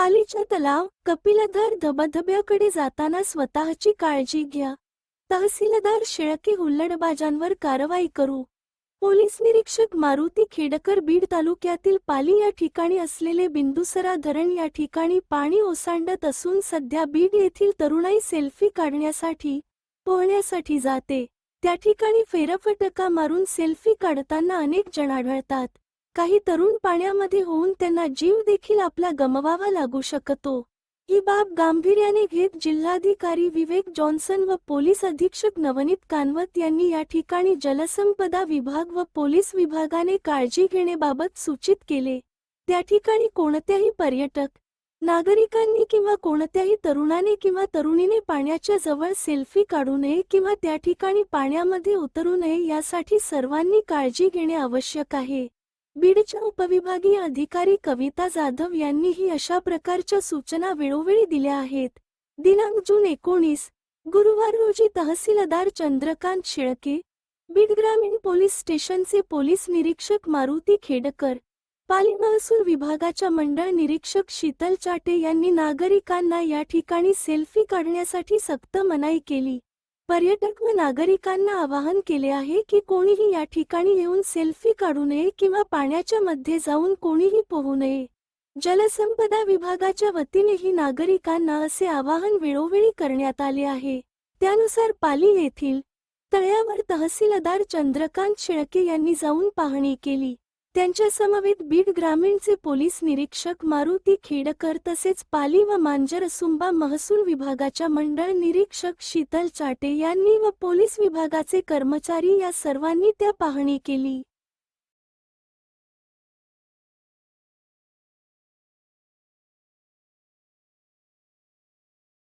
पालीच्या तलाव कपिलधर धबधब्याकडे जाताना स्वतःची काळजी घ्या. तहसीलदार शेळके हुल्लडबाजांवर कारवाई करू. पोलीस निरीक्षक मारुती खेडकर बीड तालुक्यातील पाली या ठिकाणी असलेले बिंदुसरा धरण या ठिकाणी पाणी ओसांडत असून सध्या बीड येथील तरुणाई सेल्फी काढण्यासाठी पोहण्यासाठी जाते. त्या ठिकाणी फेरफटका मारून सेल्फी काढताना अनेक जण आढळतात. काही तरुण पाण्यामध्ये होऊन त्यांना जीव देखील आपला गमवावा लागू शकतो. ही बाब गांभीर्याने घेत जिल्हाधिकारी विवेक जॉन्सन व पोलीस अधीक्षक नवनीत कानवत यांनी या ठिकाणी जलसंपदा विभाग व पोलीस विभागाने काळजी घेण्याबाबत सूचित केले. त्या ठिकाणी कोणत्याही पर्यटक नागरिकांनी किंवा कोणत्याही तरुणाने किंवा तरुणीने पाण्याच्या जवळ सेल्फी काढू नये किंवा त्या ठिकाणी पाण्यामध्ये उतरू नये यासाठी सर्वांनी काळजी घेणे आवश्यक आहे. बीडच्या उपविभागीय अधिकारी कविता जाधव यांनीही अशा प्रकारच्या सूचना वेळोवेळी दिल्या आहेत. दिनांक जून एकोणीस गुरुवार रोजी तहसीलदार चंद्रकांत शेळके बीड ग्रामीण पोलीस स्टेशनचे पोलीस निरीक्षक मारुती खेडकर पाली महसूल विभागाच्या मंडळ निरीक्षक शीतल चाटे यांनी नागरिकांना या ठिकाणी सेल्फी काढण्यासाठी सक्त मनाई केली. पर्यटक व नागरिकांना आवाहन केले आहे की कोणीही या ठिकाणी येऊन सेल्फी काढू नये किंवा पाण्याच्या मध्ये जाऊन कोणीही पोहू नये. जलसंपदा विभागाच्या वतीनेही नागरिकांना असे आवाहन वेळोवेळी करण्यात आले आहे. त्यानुसार पाली येथील तळ्यावर तहसीलदार चंद्रकांत शेळके यांनी जाऊन पाहणी केली. त्यांच्या समवेत बीड ग्रामीणचे पोलीस निरीक्षक मारुती खेडकर तसेच पाली व मांजर सुंबा महसूल विभागाच्या मंडळ निरीक्षक शीतल चाटे यांनी व पोलीस विभागाचे कर्मचारी या सर्वांनी त्या पाहणी केली.